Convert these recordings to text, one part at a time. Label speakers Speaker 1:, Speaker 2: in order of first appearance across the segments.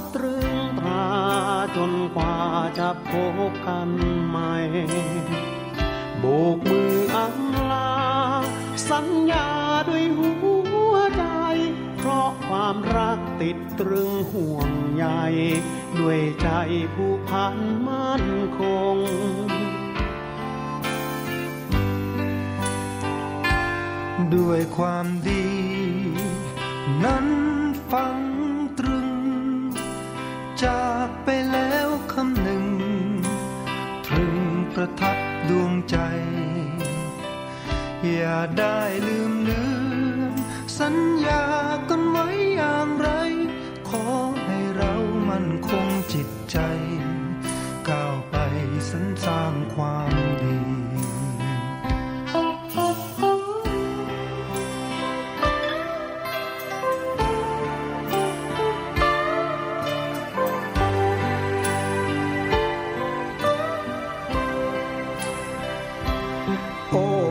Speaker 1: บตรึงตราจนกว่าจะพบกันใหม่โบกมืออำลา สัญญาด้วยหัวใจ เพราะความรักติดตรึงห่วงใยด้วยใจผู้พันมั่นคง
Speaker 2: ด้วยความดี นั้น ได้ลืมเลือนสัญญากันไว้อย่างไร ขอให้เรามันคงจิตใจ ก้าวไปสรรสร้างความดี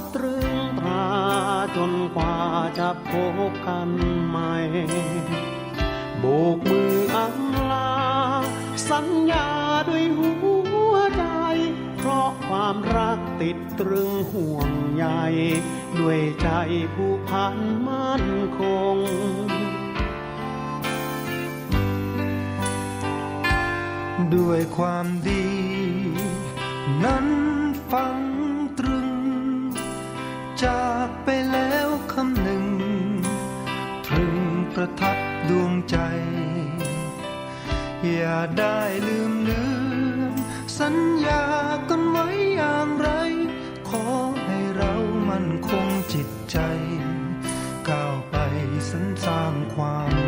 Speaker 1: บตรึงตราจนกว่าจะพบกันใหม่ โบกมืออำลา สัญญาด้วยหัวใจ เพราะความรักติดตรึงห่วงใยด้วยใจผู้พันมั่นคง
Speaker 2: ด้วยความดี นั้นฟัง จากไปแล้วคำหนึ่ง ตรึงประทับดวงใจ อย่าได้ลืมเลือนสัญญากันไว้อย่างไร ขอให้เรามันคงจิตใจ ก้าวไปสรรสร้างความ